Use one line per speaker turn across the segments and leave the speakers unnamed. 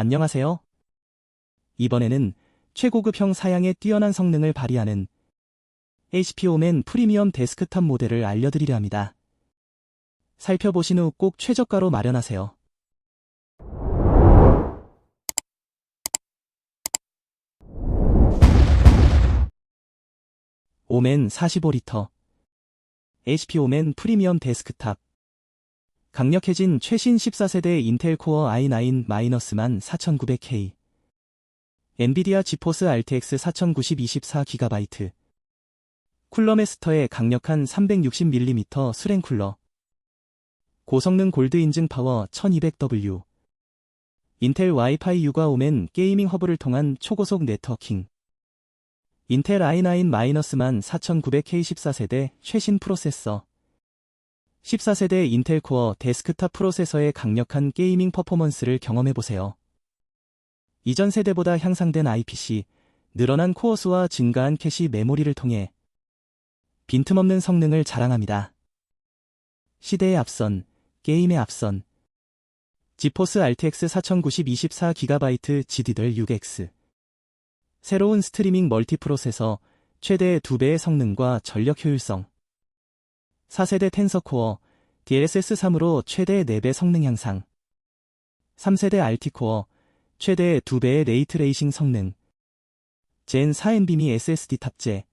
안녕하세요. 이번에는 최고급형 사양의 뛰어난 성능을 발휘하는 HP 오멘 프리미엄 데스크탑 모델을 알려드리려 합니다. 살펴보신 후 꼭 최저가로 마련하세요. 오멘 45리터 HP 오멘 프리미엄 데스크탑 강력해진 최신 14세대 인텔 코어 i9-만 4900K 엔비디아 지포스 RTX 4090 24GB 쿨러 메스터의 강력한 360mm 수랭 쿨러. 고성능 골드 인증 파워 1200W 인텔 와이파이 6가 오멘 게이밍 허브를 통한 초고속 네트워킹. 인텔 i9-만 4900K 14세대 최신 프로세서 14세대 인텔 코어 데스크탑 프로세서의 강력한 게이밍 퍼포먼스를 경험해보세요. 이전 세대보다 향상된 IPC, 늘어난 코어 수와 증가한 캐시 메모리를 통해 빈틈없는 성능을 자랑합니다. 시대의 앞선, 게임의 앞선. 지포스 RTX 4090 24GB GDDR 6X. 새로운 스트리밍 멀티프로세서, 최대 2배의 성능과 전력 효율성. 4세대 텐서 코어, DLSS3으로 최대 4배 성능 향상. 3세대 RT 코어, 최대 2배의 레이트레이싱 성능. 젠 4NVMe SSD 탑재.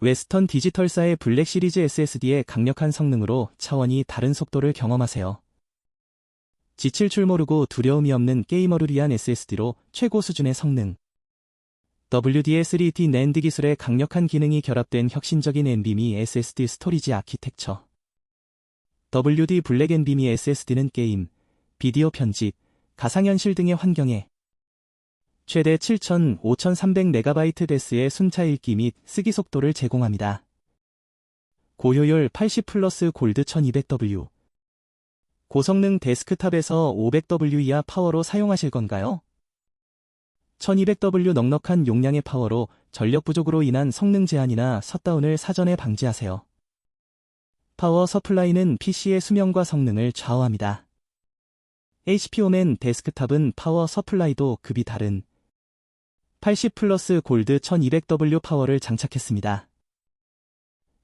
웨스턴 디지털사의 블랙 시리즈 SSD의 강력한 성능으로 차원이 다른 속도를 경험하세요. 지칠 줄 모르고 두려움이 없는 게이머를 위한 SSD로 최고 수준의 성능. WDS3D NAND 기술의 강력한 기능이 결합된 혁신적인 NVMe SSD 스토리지 아키텍처. WD 블랙 NVMe SSD는 게임, 비디오 편집, 가상현실 등의 환경에 최대 7,5300MB 데스의 순차 읽기 및 쓰기 속도를 제공합니다. 고효율 80 플러스 골드 1200W. 고성능 데스크탑에서 500W 이하 파워로 사용하실 건가요? 1200W 넉넉한 용량의 파워로 전력 부족으로 인한 성능 제한이나 셧다운을 사전에 방지하세요. 파워 서플라이는 PC의 수명과 성능을 좌우합니다. HP 오멘 데스크탑은 파워 서플라이도 급이 다른 80 플러스 골드 1200W 파워를 장착했습니다.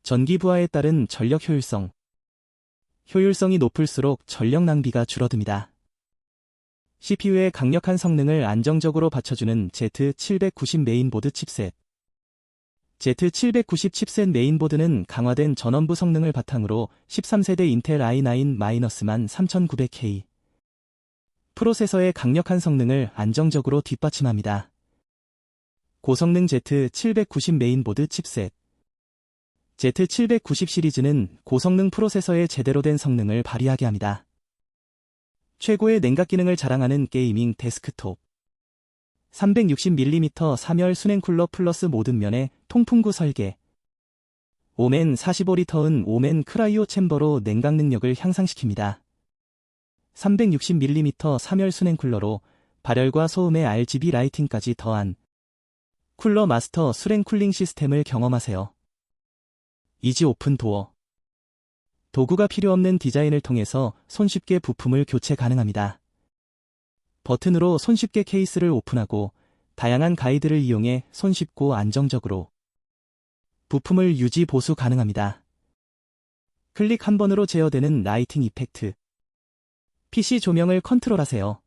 전기 부하에 따른 전력 효율성. 효율성이 높을수록 전력 낭비가 줄어듭니다. CPU의 강력한 성능을 안정적으로 받쳐주는 Z790 메인보드 칩셋. Z790 칩셋 메인보드는 강화된 전원부 성능을 바탕으로 13세대 인텔 i9-만 3900K 프로세서의 강력한 성능을 안정적으로 뒷받침합니다. 고성능 Z790 메인보드 칩셋 Z790 시리즈는 고성능 프로세서의 제대로 된 성능을 발휘하게 합니다. 최고의 냉각 기능을 자랑하는 게이밍 데스크톱 360mm 3열 순행 쿨러 플러스 모든 면의 통풍구 설계 오멘 45리터은 오멘 크라이오 챔버로 냉각 능력을 향상시킵니다. 360mm 3열 순행 쿨러로 발열과 소음의 RGB 라이팅까지 더한 쿨러 마스터 수랭 쿨링 시스템을 경험하세요. 이지 오픈 도어 도구가 필요 없는 디자인을 통해서 손쉽게 부품을 교체 가능합니다. 버튼으로 손쉽게 케이스를 오픈하고 다양한 가이드를 이용해 손쉽고 안정적으로 부품을 유지 보수 가능합니다. 클릭 한 번으로 제어되는 라이팅 이펙트 PC 조명을 컨트롤하세요.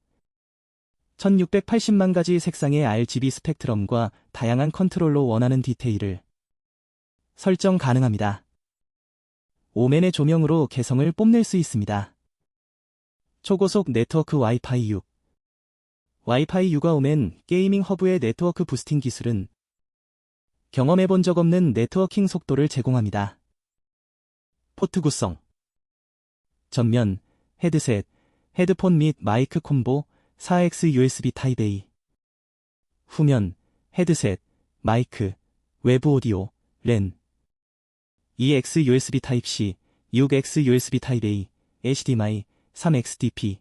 1680만 가지 색상의 RGB 스펙트럼과 다양한 컨트롤로 원하는 디테일을 설정 가능합니다. 오멘의 조명으로 개성을 뽐낼 수 있습니다. 초고속 네트워크 와이파이 6 와이파이 6과 오멘 게이밍 허브의 네트워크 부스팅 기술은 경험해본 적 없는 네트워킹 속도를 제공합니다. 포트 구성 전면, 헤드셋, 헤드폰 및 마이크 콤보 4X USB 타입 A 후면 헤드셋, 마이크, 외부 오디오, 랜 2X USB 타입 C, 6X USB 타입 A, HDMI, 3XDP